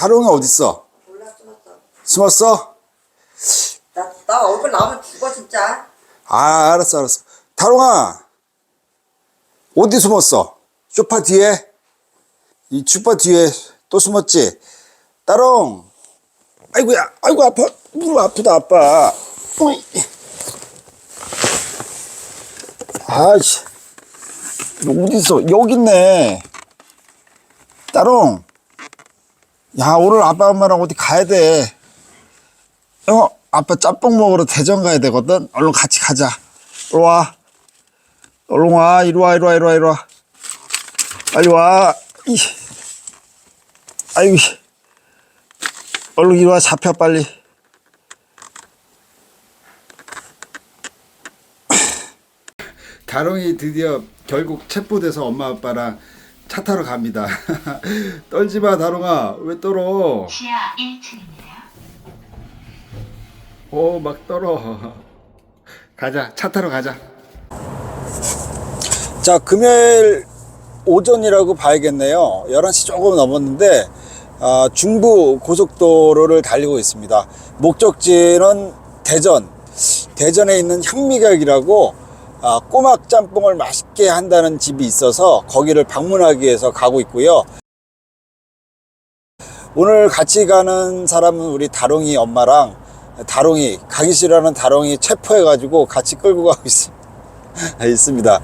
다롱이 어딨어? 몰라 숨었어. 숨었어? 나, 나 얼굴 나오면 죽어 진짜. 아, 알았어, 알았어. 다롱아, 어디 숨었어? 쇼파 뒤에? 이 쇼파 뒤에 또 숨었지? 다롱, 아이고야, 아이고, 아파. 무릎 아프다, 아빠. 어이. 아이씨. 너 어디 있어? 여기 있네. 따롱. 야, 오늘 아빠 엄마랑 어디 가야 돼. 어, 아빠 짬뽕 먹으러 대전 가야 되거든. 얼른 같이 가자. 이리 와. 얼른 와. 이리 와, 이리 와, 이리 와, 이리 와. 빨리 와. 이. 아이고. 얼른 이리 와. 잡혀, 빨리. 다롱이 드디어 결국 체포돼서 엄마 아빠랑 차 타러 갑니다. 떨지 마, 다롱아. 왜 떨어? 지하 1층입니다. 오, 어, 막 떨어. 가자, 차 타러 가자. 자, 금요일 오전이라고 봐야겠네요. 11시 조금 넘었는데, 아, 중부 고속도로를 달리고 있습니다. 목적지는 대전, 대전에 있는 향미각이라고 아, 꼬막 짬뽕을 맛있게 한다는 집이 있어서 거기를 방문하기 위해서 가고 있고요. 오늘 같이 가는 사람은 우리 다롱이 엄마랑 다롱이 가기 싫어하는 다롱이 체포해 가지고 같이 끌고 가고 있, 있습니다.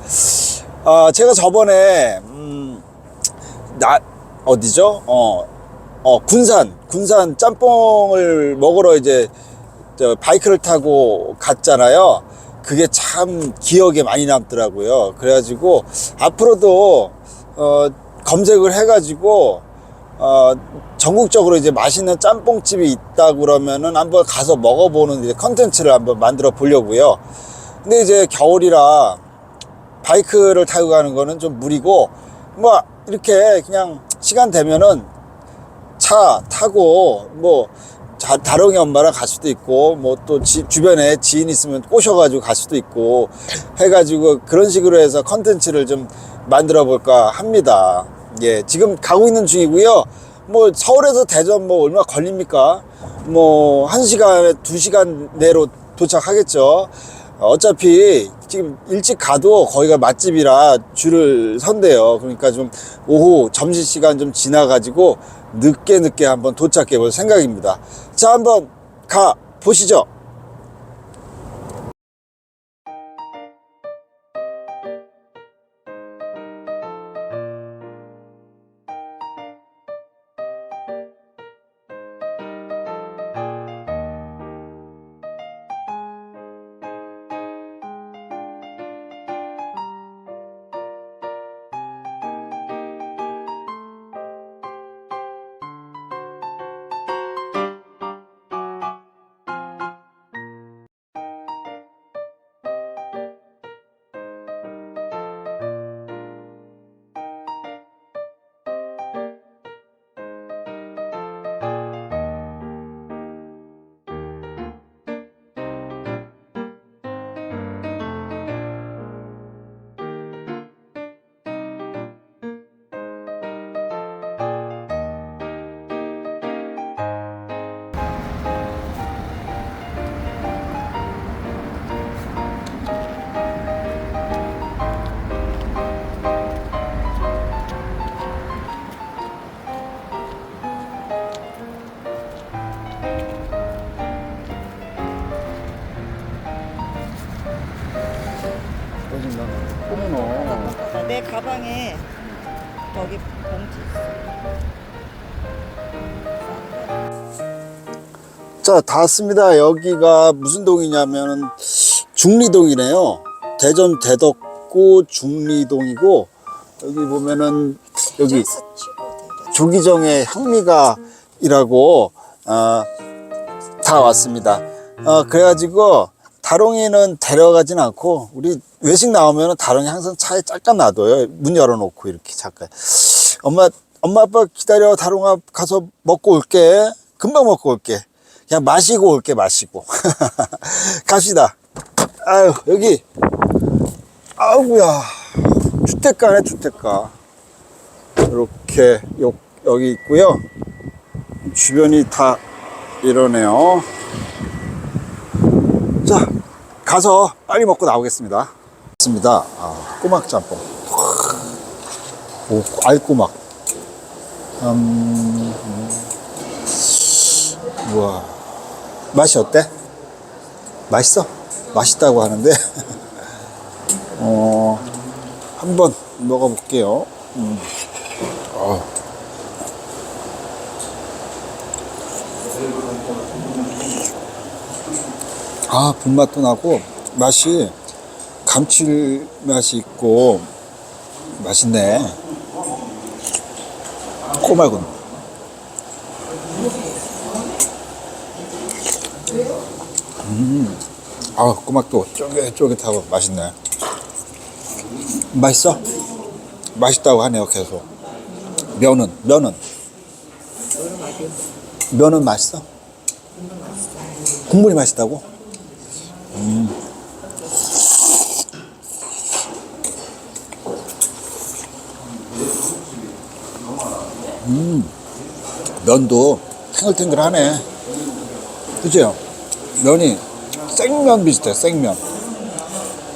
아, 제가 저번에 음, 나 어디죠? 어, 어 군산 군산 짬뽕을 먹으러 이제 저 바이크를 타고 갔잖아요. 그게 참 기억에 많이 남더라고요. 그래가지고 앞으로도 어, 검색을 해가지고 어, 전국적으로 이제 맛있는 짬뽕집이 있다 그러면은 한번 가서 먹어보는 이제 컨텐츠를 한번 만들어 보려고요. 근데 이제 겨울이라 바이크를 타고 가는 거는 좀 무리고 뭐 이렇게 그냥 시간 되면은 차 타고 뭐 자, 다롱이 엄마랑 갈 수도 있고 뭐 또 주변에 지인 있으면 꼬셔가지고 갈 수도 있고 해가지고 그런 식으로 해서 컨텐츠를 좀 만들어 볼까 합니다. 예, 지금 가고 있는 중이고요. 뭐 서울에서 대전 뭐 얼마 걸립니까? 뭐 한 시간에 두 시간 내로 도착하겠죠. 어차피 지금 일찍 가도 거기가 맛집이라 줄을 선대요. 그러니까 좀 오후 점심 시간 좀 지나가지고 늦게 늦게 한번 도착해 볼 생각입니다. 자, 한번 가 보시죠. 내 가방에 저기 봉지 있어. 자, 다 왔습니다. 여기가 무슨 동이냐면 중리동이네요. 대전 대덕구 중리동이고 여기 보면은 여기. 조기정의 향미가이라고 어, 다 왔습니다. 어, 그래가지고 다롱이는 데려가진 않고 우리 외식 나오면 다롱이 항상 차에 잠깐 놔둬요. 문 열어놓고 이렇게 잠깐. 엄마 엄마 아빠 기다려 다롱아 가서 먹고 올게. 금방 먹고 올게. 그냥 마시고 올게 마시고. 갑시다. 아유 여기 아우야 주택가네 주택가. 이렇게 요, 여기 있고요. 주변이 다 이러네요. 자, 가서 빨리 먹고 나오겠습니다. 맞습니다. 아, 꼬막 짬뽕. 오, 알꼬막. 음, 음. 우와. 맛이 어때? 맛있어? 맛있다고 하는데, 어, 한번 먹어볼게요. 음. 어. 아, 불맛도 나고, 맛이 감칠맛이 있고, 맛있네. 꼬막은. 음, 아, 꼬막도 쫄깃쫄깃하고 맛있네. 맛있어? 맛있다고 하네요, 계속. 면은, 면은? 면은 맛있어? 국물이 맛있다고? 면도 탱글탱글하네. 그죠? 면이 생면 비슷해, 생면.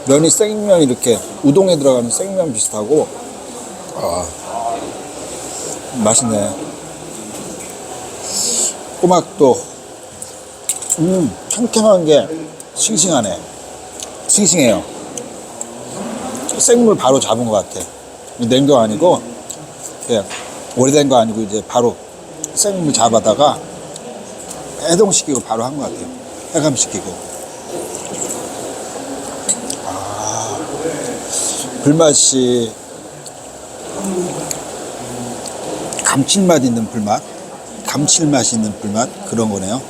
면이 생면 이렇게 우동에 들어가는 생면 비슷하고, 아, 맛있네. 꼬막도, 음, 탱탱한 게 싱싱하네. 싱싱해요. 생물 바로 잡은 것 같아. 냉동 아니고, 그냥 오래된 거 아니고 이제 바로 생물 잡아다가 해동시키고 바로 한 것 같아요. 해감시키고. 아, 불맛이 감칠맛 있는 불맛, 감칠맛 있는 불맛 그런 거네요.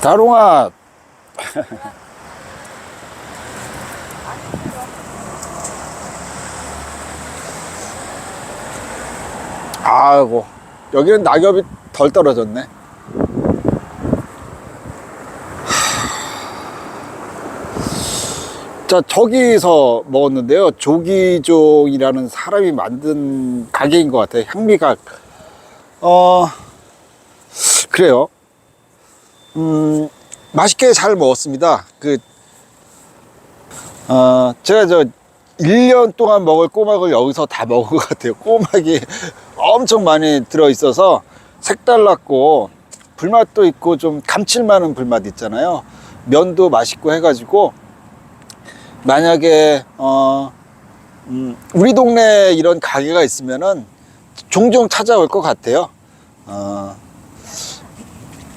다롱아. 아이고, 여기는 낙엽이 덜 떨어졌네. 자, 저기서 먹었는데요. 조기종이라는 사람이 만든 가게인 것 같아요. 향미각. 어, 그래요. 음, 맛있게 잘 먹었습니다. 그, 어, 제가 저 1년 동안 먹을 꼬막을 여기서 다 먹은 것 같아요. 꼬막이 엄청 많이 들어있어서 색달랐고, 불맛도 있고 좀 감칠만한 불맛 있잖아요. 면도 맛있고 해가지고, 만약에, 어, 음, 우리 동네에 이런 가게가 있으면은 종종 찾아올 것 같아요. 어,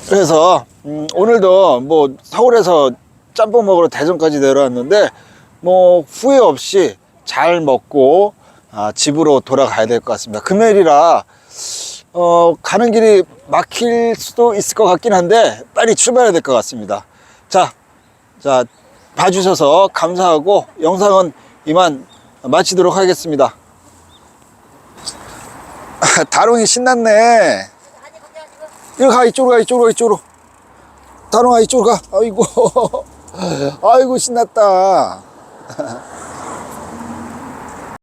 그래서 음, 오늘도 뭐 서울에서 짬뽕 먹으러 대전까지 내려왔는데 뭐 후회 없이 잘 먹고 아, 집으로 돌아가야 될 것 같습니다. 금요일이라 어, 가는 길이 막힐 수도 있을 것 같긴 한데 빨리 출발해야 될 것 같습니다. 자, 자 봐주셔서 감사하고 영상은 이만 마치도록 하겠습니다. 다롱이 신났네. 이리 가 이쪽으로 가 이쪽으로 가 이쪽으로 다롱아 이쪽으로 가. 아이고. 아이고 신났다